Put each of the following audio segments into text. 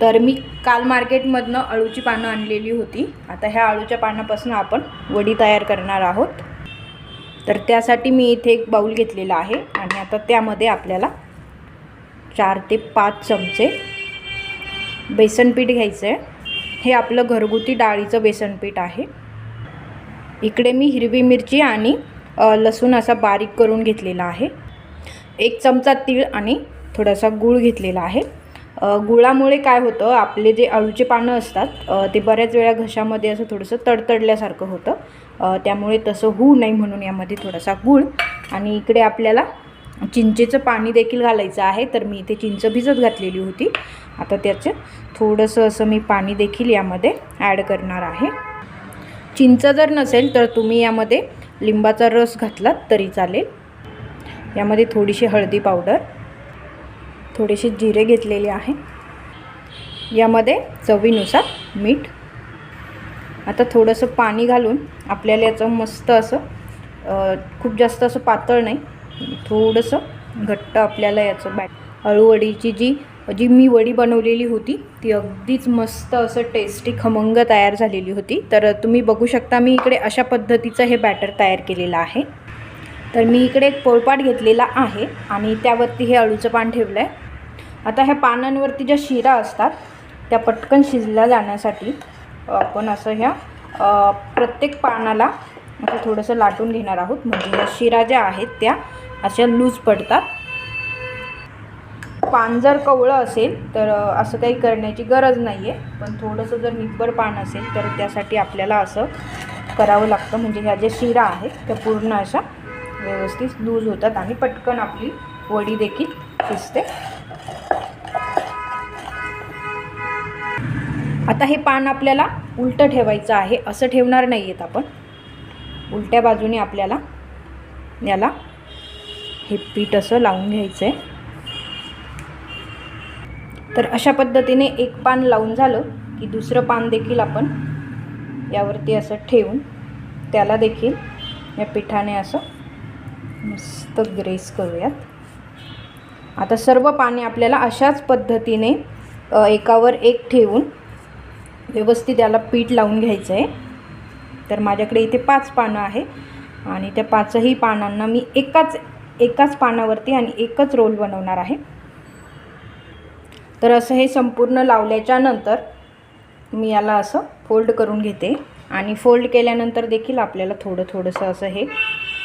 तर मी काल मार्केटमधनं अळूची पानं आणलेली होती. आता ह्या अळूच्या पानापासून आपण वडी तयार करणार आहोत. तर त्यासाठी मी इथे एक बाऊल घेतलेला आहे आणि आता त्यामध्ये आपल्याला चार ते पाच चमचे बेसनपीठ घ्यायचं आहे हे आपलं घरगुती डाळीचं बेसनपीठ आहे. इकडे मी हिरवी मिरची आणि लसूण असा बारीक करून घेतलेला आहे. एक चमचा तीळ आणि थोडासा गूळ घेतलेला आहे. गुळामुळे काय होतं आपले जे अळूचे पानं असतात ते बऱ्याच वेळा घशामध्ये असं थोडंसं तडतडल्यासारखं होतं. त्यामुळे तसं होऊ नये म्हणून यामध्ये थोडासा गूळ आणि इकडे आपल्याला चिंचेचं पाणी देखील घालायचं आहे तर मी इथे चिंच भिजत घातलेली होती. आता त्याचं थोडंसं असं मी पाणी देखील यामध्ये ॲड करणार आहे. चिंच जर नसेल तर तुम्ही यामध्ये लिंबाचा रस घातलात तरी चालेल. यामध्ये थोडीशी हळदी पावडर थोडेसे जिरे घेतलेले आहे. यामध्ये चवीनुसार मीठ. आता थोडंसं पाणी घालून आपल्याला याचं मस्त असं खूप जास्त असं पातळ नाही थोडंसं घट्ट आपल्याला याचं बॅट अळूवडीची जी जी मी वडी बनवलेली होती ती अगदीच मस्त असं टेस्टी खमंग तयार झालेली होती. तर तुम्ही बघू शकता मी इकडे अशा पद्धतीचं हे बॅटर तयार केलेलं आहे. तर मी इकडे एक पोळपाट घेतलेला आहे आणि त्यावरती हे अळूचं पान ठेवलं आहे आता ह्या पानांवरती ज्या शिरा असतात त्या पटकन शिजल्या जाण्यासाठी आपण असं ह्या प्रत्येक पानाला असं थोडंसं लाटून घेणार आहोत. म्हणजे ह्या शिरा ज्या आहेत त्या अशा लूज पडतात. पान जर कवळं असेल तर असं काही करण्याची गरज नाही आहे पण थोडंसं जर निब्बर पान असेल तर त्यासाठी आपल्याला असं करावं लागतं. म्हणजे ह्या ज्या शिरा आहेत त्या पूर्ण अशा व्यवस्थित लूज होतात आणि पटकन आपली वडी देखील शिजते. आता हे पान आपल्याला उलटं ठेवायचं आहे. असं ठेवणार नाही आहेत आपण. उलट्या बाजूने आपल्याला याला हे पीठ असं लावून घ्यायचं आहे तर अशा पद्धतीने एक पान लावून झालं की दुसरं पान देखील आपण यावरती असं ठेवून त्याला देखील या पिठाने असं मस्त ग्रेस करूयात. आता सर्व पाने आपल्याला अशाच पद्धतीने एकावर एक ठेवून व्यवस्थित याला पीठ लावून घ्यायचं आहे. तर माझ्याकडे इथे पाच पानं आहे आणि त्या पाचही पानांना मी एकाच एकाच पानावरती आणि एकच रोल बनवणार आहे. तर असं हे संपूर्ण लावल्याच्या नंतर मी याला असं फोल्ड करून घेते आणि फोल्ड केल्यानंतर देखील आपल्याला थोडं थोडंसं असं हे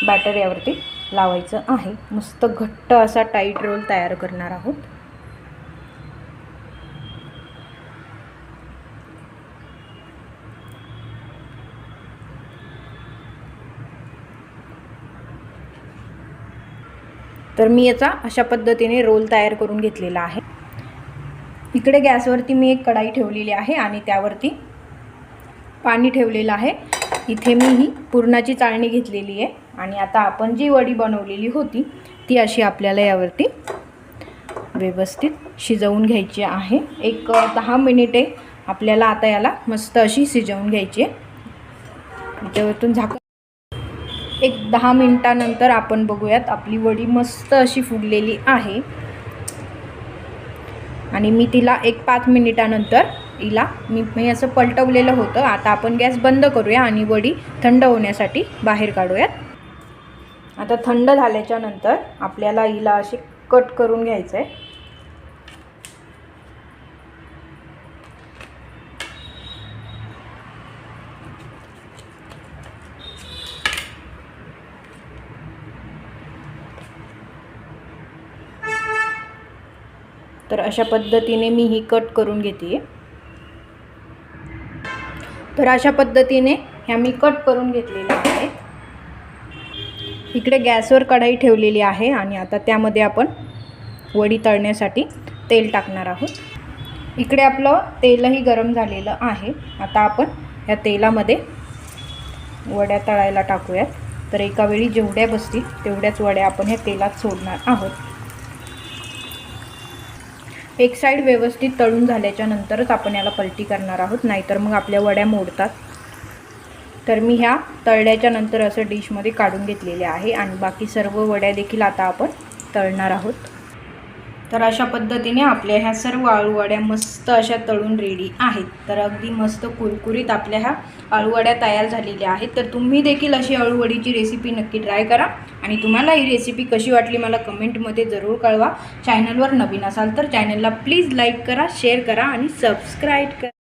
बॅटर यावरती लावायचं आहे. मस्त घट्ट असा टाईट रोल तयार करणार आहोत. तर मी याचा अशा पद्धतीने रोल तयार करून घेतलेला आहे. इकडे गॅसवरती मी एक कढाई ठेवलेली आहे आणि त्यावरती पाणी ठेवलेलं आहे. इथे मी ही पुरणाची चाळणी घेतलेली आहे आणि आता आपण जी वडी बनवलेली होती ती अशी आपल्याला यावरती व्यवस्थित शिजवून घ्यायची आहे. एक दहा मिनिटे आपल्याला आता याला मस्त अशी शिजवून घ्यायची आहे. त्याच्यावरतून झाकण एक दहा मिनटानंतर आपण बघूयात. आपली वडी मस्त अशी फुगलेली आहे. आणि मी तिला एक पाच मिनिटानंतर हिला मी मी असं पलटवलेलं होतं. आता आपण गॅस बंद करूया आणि वडी थंड होण्यासाठी बाहेर काढूयात. आता थंड झाल्याच्यानंतर आपल्याला हिला अशी कट करून घ्यायचं आहे तर अशा पद्धतीने मी ही कट करून घेते. तर अशा पद्धतीने ह्या मी कट करून घेतलेल्या आहेत. इकडे गॅसवर कढाई ठेवलेली आहे आणि आता त्यामध्ये आपण वडी तळण्यासाठी तेल टाकणार आहोत. इकडे आपलं तेलही गरम झालेलं आहे. आता आपण या तेलामध्ये वड्या तळायला टाकूयात. तर एका वेळी जेवढ्या बसतील तेवढ्याच वड्या आपण ह्या तेलात सोडणार आहोत. एक साईड व्यवस्थित तळून झाल्याच्या नंतरच आपण याला पलटी करणार आहोत नाहीतर मग आपल्या वड्या मोडतात. तर मी ह्या तळल्याच्या नंतर असं डिशमध्ये काढून घेतलेले आहे आणि बाकी सर्व वड्या देखील आता आपण तळणार आहोत. तर अशा पद्धतीने आपल्या ह्या सर्व आळूवड्या मस्त अशा तळून रेडी आहेत. तर अगदी मस्त कुरकुरीत आपल्या ह्या आळूवड्या तयार झालेल्या आहेत. तर तुम्ही देखील अशी आळूवडीची रेसिपी नक्की ट्राय करा आणि तुम्हाला ही रेसिपी कशी वाटली मला कमेंटमध्ये जरूर कळवा. चॅनलवर नवीन असाल तर चॅनलला प्लीज लाईक करा शेअर करा आणि सबस्क्राईब करा.